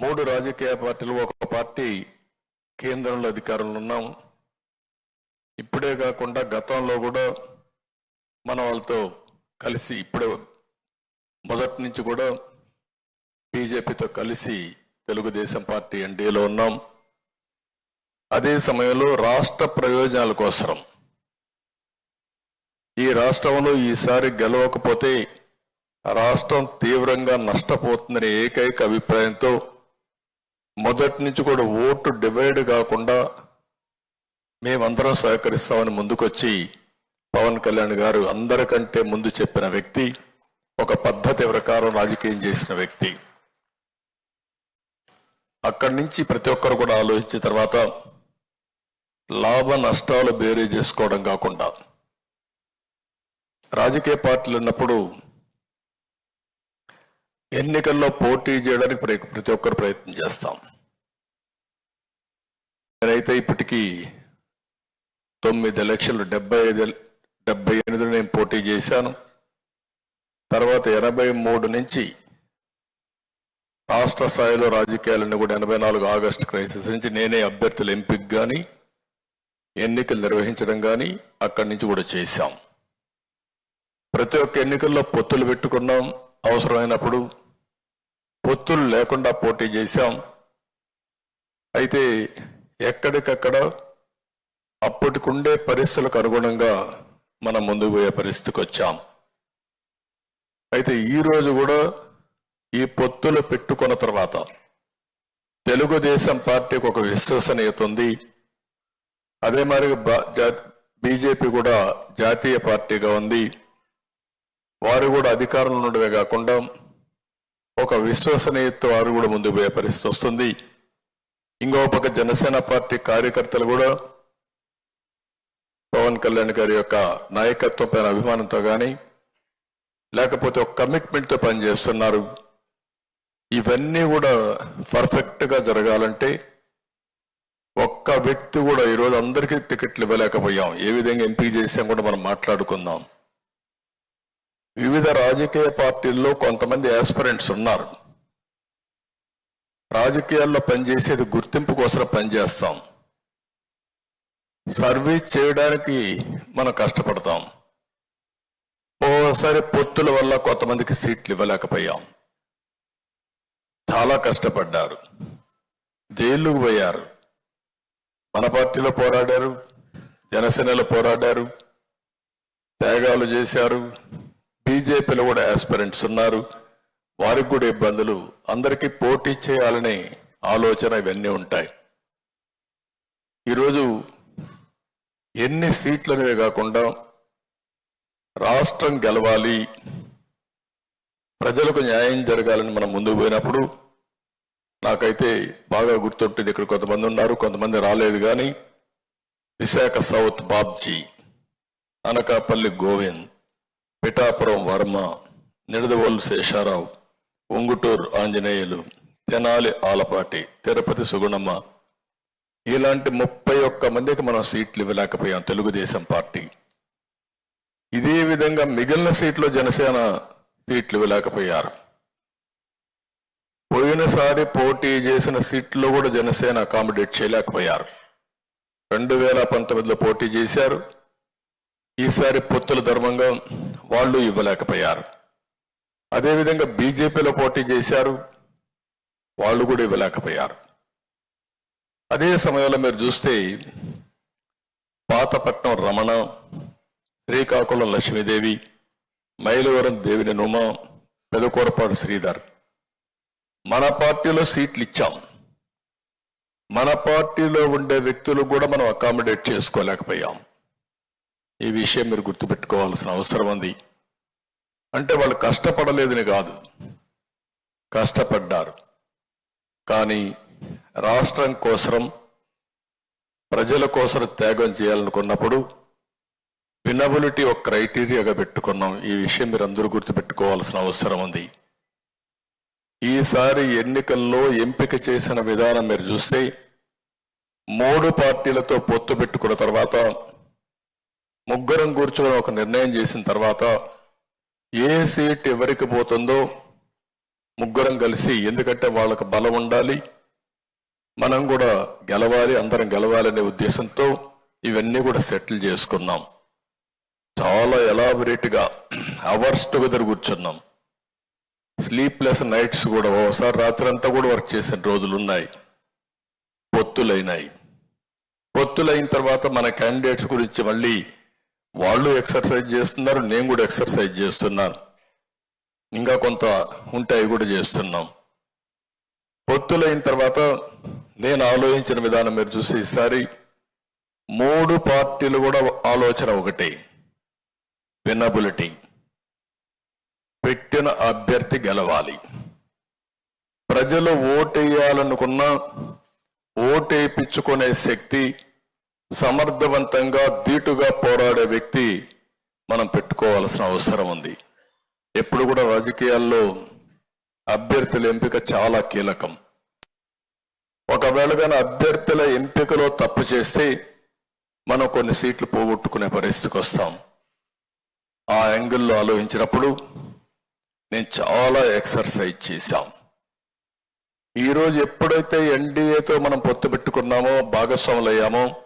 మూడు రాజకీయ పార్టీలు ఒక పార్టీ కేంద్రంలో అధికారంలో ఉన్నాం. ఇప్పుడే కాకుండా గతంలో కూడా మన వాళ్ళతో కలిసి ఇప్పుడే మొదటి నుంచి కూడా బీజేపీతో కలిసి తెలుగుదేశం పార్టీ ఎన్డీఏలో ఉన్నాం. అదే సమయంలో రాష్ట్ర ప్రయోజనాల కోసం ఈ రాష్ట్రంలో ఈసారి గెలవకపోతే రాష్ట్రం తీవ్రంగా నష్టపోతుందనే ఏకైక అభిప్రాయంతో మొదటి నుంచి కూడా ఓటు డివైడ్ కాకుండా మేమందరం సహకరిస్తామని ముందుకొచ్చి పవన్ కళ్యాణ్ గారు అందరికంటే ముందు చెప్పిన వ్యక్తి ఒక పద్ధతి ప్రకారం రాజకీయం చేసిన వ్యక్తి. అక్కడి నుంచి ప్రతి ఒక్కరు కూడా ఆలోచించిన తర్వాత లాభ నష్టాలు బేరీ చేసుకోవడం కాకుండా రాజకీయ పార్టీలు ఉన్నప్పుడు ఎన్నికల్లో పోటీ చేయడానికి ప్రతి ఒక్కరు ప్రయత్నం చేస్తాం. నేనైతే ఇప్పటికీ తొమ్మిది ఎలక్షన్లు డెబ్బై ఐదు డెబ్బై ఎనిమిదిలో నేను పోటీ చేశాను. తర్వాత ఎనభై మూడు నుంచి రాష్ట్ర స్థాయిలో రాజకీయాలన్నీ కూడా ఎనభై నాలుగు ఆగస్టు క్రైసిస్ నుంచి నేనే అభ్యర్థుల ఎంపిక కానీ ఎన్నికలు నిర్వహించడం కానీ అక్కడి నుంచి కూడా చేశాం. ప్రతి ఒక్క ఎన్నికల్లో పొత్తులు పెట్టుకున్నాం. అవసరమైనప్పుడు పొత్తులు లేకుండా పోటీ చేశాం. అయితే ఎక్కడికక్కడ అప్పటికుండే పరిస్థితులకు అనుగుణంగా మనం ముందుకు పోయే పరిస్థితికి వచ్చాం. అయితే ఈరోజు కూడా ఈ పొత్తులు పెట్టుకున్న తర్వాత తెలుగుదేశం పార్టీకి ఒక విశ్వసనీయత ఉంది. అదే మరి బీజేపీ కూడా జాతీయ పార్టీగా ఉంది. వారు కూడా అధికారంలో ఉండడమే కాకుండా ఒక విశ్వసనీయత వారు కూడా ముందుకు పోయే పరిస్థితి వస్తుంది. ఇంకో పక్క జనసేన పార్టీ కార్యకర్తలు కూడా పవన్ కళ్యాణ్ గారి యొక్క నాయకత్వం పైన అభిమానంతో కానీ లేకపోతే ఒక కమిట్మెంట్తో పనిచేస్తున్నారు. ఇవన్నీ కూడా పర్ఫెక్ట్గా జరగాలంటే ఒక్క వ్యక్తి కూడా ఈరోజు అందరికీ టికెట్లు ఇవ్వలేకపోయాం. ఏ విధంగా ఎంపిక చేసాం కూడా మనం మాట్లాడుకుందాం. వివిధ రాజకీయ పార్టీల్లో కొంతమంది యాస్పిరెంట్స్ ఉన్నారు. రాజకీయాల్లో పనిచేసేది గుర్తింపు కోసం పనిచేస్తాం. సర్వీస్ చేయడానికి మనం కష్టపడతాం. ఓసారి పొత్తుల వల్ల కొంతమందికి సీట్లు ఇవ్వలేకపోయాం. చాలా కష్టపడ్డారు. జైలుకు పోయారు. మన పార్టీలో పోరాడారు. జనసేనలో పోరాడారు. త్యాగాలు చేశారు. బీజేపీలో కూడా ఆస్పిరెంట్స్ ఉన్నారు. వారికి కూడా ఇబ్బందులు. అందరికీ పోటీ చేయాలనే ఆలోచన ఇవన్నీ ఉంటాయి. ఈరోజు ఎన్ని సీట్లు అనేవి కాకుండా రాష్ట్రం గెలవాలి ప్రజలకు న్యాయం జరగాలని మనం ముందుకు పోయినప్పుడు నాకైతే బాగా గుర్తుంటుంది ఇక్కడ కొంతమంది ఉన్నారు కొంతమంది రాలేదు కానీ విశాఖ సౌత్ బాబ్జీ అనకాపల్లి గోవింద్ పిఠాపురం వర్మ నిడదవోలు శేషారావు ఉంగుటూరు ఆంజనేయులు తెనాలి ఆలపాటి తిరుపతి సుగుణమ్మ. ఇలాంటి ముప్పై ఒక్క మందికి మనం సీట్లు ఇవ్వలేకపోయాం తెలుగుదేశం పార్టీ. ఇదే విధంగా మిగిలిన సీట్లు జనసేన సీట్లు ఇవ్వలేకపోయారు. పోయినసారి పోటీ చేసిన సీట్లో కూడా జనసేన అకామిడేట్ చేయలేకపోయారు. రెండు వేల పంతొమ్మిదిలో పోటీ చేశారు. ఈసారి పొత్తుల ధర్మంగా వాళ్ళు ఇవ్వలేకపోయారు. అదేవిధంగా బీజేపీలో పోటీ చేశారు. వాళ్ళు కూడా ఇవ్వలేకపోయారు. అదే సమయంలో మీరు చూస్తే పాతపట్నం రమణ శ్రీకాకుళం లక్ష్మీదేవి మైలవరం దేవిని నుమ పెదకూరపాడు శ్రీధర్. మన పార్టీలో సీట్లు ఇచ్చాం. మన పార్టీలో ఉండే వ్యక్తులు కూడా మనం అకామిడేట్ చేసుకోలేకపోయాం. ఈ విషయం మీరు గుర్తుపెట్టుకోవాల్సిన అవసరం ఉంది. అంటే వాళ్ళు కష్టపడలేదని కాదు. కష్టపడ్డారు. కానీ రాష్ట్రం కోసం ప్రజల కోసం త్యాగం చేయాలనుకున్నప్పుడు వినబిలిటీ ఒక క్రైటీరియాగా పెట్టుకున్నాం. ఈ విషయం మీరు అందరూ గుర్తుపెట్టుకోవాల్సిన అవసరం ఉంది. ఈసారి ఎన్నికల్లో ఎంపిక చేసిన విధానం మీరు చూస్తే మూడు పార్టీలతో పొత్తు పెట్టుకున్న తర్వాత ముగ్గురం కూర్చొని ఒక నిర్ణయం చేసిన తర్వాత ఏ సీట్ ఎవరికి పోతుందో ముగ్గురం కలిసి ఎందుకంటే వాళ్ళకు బలం ఉండాలి. మనం కూడా గెలవాలి అందరం గెలవాలనే ఉద్దేశంతో ఇవన్నీ కూడా సెటిల్ చేసుకున్నాం. చాలా ఎలాబొరేట్గా అవర్స్ టుగెదర్ కూర్చున్నాం. స్లీప్లెస్ నైట్స్ కూడా ఓసారి రాత్రి అంతా కూడా వర్క్ చేసిన రోజులు ఉన్నాయి పొత్తులైనాయి. పొత్తులైన తర్వాత మన క్యాండిడేట్స్ గురించి మళ్ళీ వాళ్ళు ఎక్సర్సైజ్ చేస్తున్నారు నేను కూడా ఎక్సర్సైజ్ చేస్తున్నాను. ఇంకా కొంత ఉంటాయి కూడా చేస్తున్నాం. పొత్తులైన తర్వాత నేను ఆలోచించిన విధానం మీరు చూసి ఈసారి మూడు పార్టీలు కూడా ఆలోచన ఒకటే. వినబిలిటీ పెట్టిన అభ్యర్థి గెలవాలి. ప్రజలు ఓటేయాలనుకున్న ఓటేపించుకునే శక్తి సమర్థవంతంగా ధీటుగా పోరాడే వ్యక్తి మనం పెట్టుకోవాల్సిన అవసరం ఉంది. ఎప్పుడు కూడా రాజకీయాల్లో అభ్యర్థుల ఎంపిక చాలా కీలకం. ఒకవేళ కానీ అభ్యర్థుల ఎంపికలో తప్పు చేస్తే మనం కొన్ని సీట్లు పోగొట్టుకునే పరిస్థితికి వస్తాం. ఆ యాంగిల్లో ఆలోచించినప్పుడు నేను చాలా ఎక్సర్సైజ్ చేశాం. ఈరోజు ఎప్పుడైతే ఎన్డీఏతో మనం పొత్తు పెట్టుకున్నామో భాగస్వాములు అయ్యామో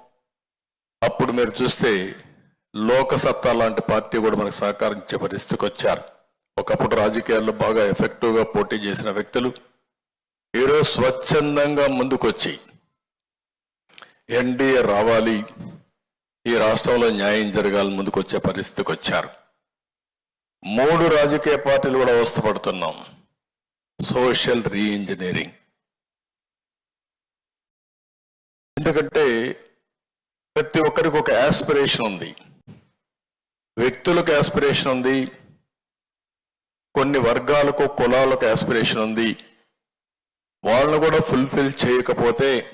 అప్పుడు మీరు చూస్తే లోకసత్తా లాంటి పార్టీ కూడా మనకు సహకరించే పరిస్థితికి వచ్చారు. ఒకప్పుడు రాజకీయాల్లో బాగా ఎఫెక్టివ్గా పోటీ చేసిన వ్యక్తులు ఈరోజు స్వచ్ఛందంగా ముందుకొచ్చి ఎన్డీఏ రావాలి ఈ రాష్ట్రంలో న్యాయం జరగాలని ముందుకొచ్చే పరిస్థితికి వచ్చారు. మూడు రాజకీయ పార్టీలు కూడా అవస్థపడుతున్నాం. Social re-engineering. ఎందుకంటే ప్రతి ఒక్కరికి ఒక యాస్పిరేషన్ ఉంది. వ్యక్తులకు యాస్పిరేషన్ ఉంది. కొన్ని వర్గాలకు కులాలకు యాస్పిరేషన్ ఉంది. వాళ్ళు కూడా ఫుల్ఫిల్ చేయకపోతే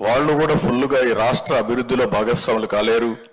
వాళ్ళు కూడా ఫుల్గా ఈ రాష్ట్ర అభివృద్ధిలో భాగస్వాములు కాలేరు.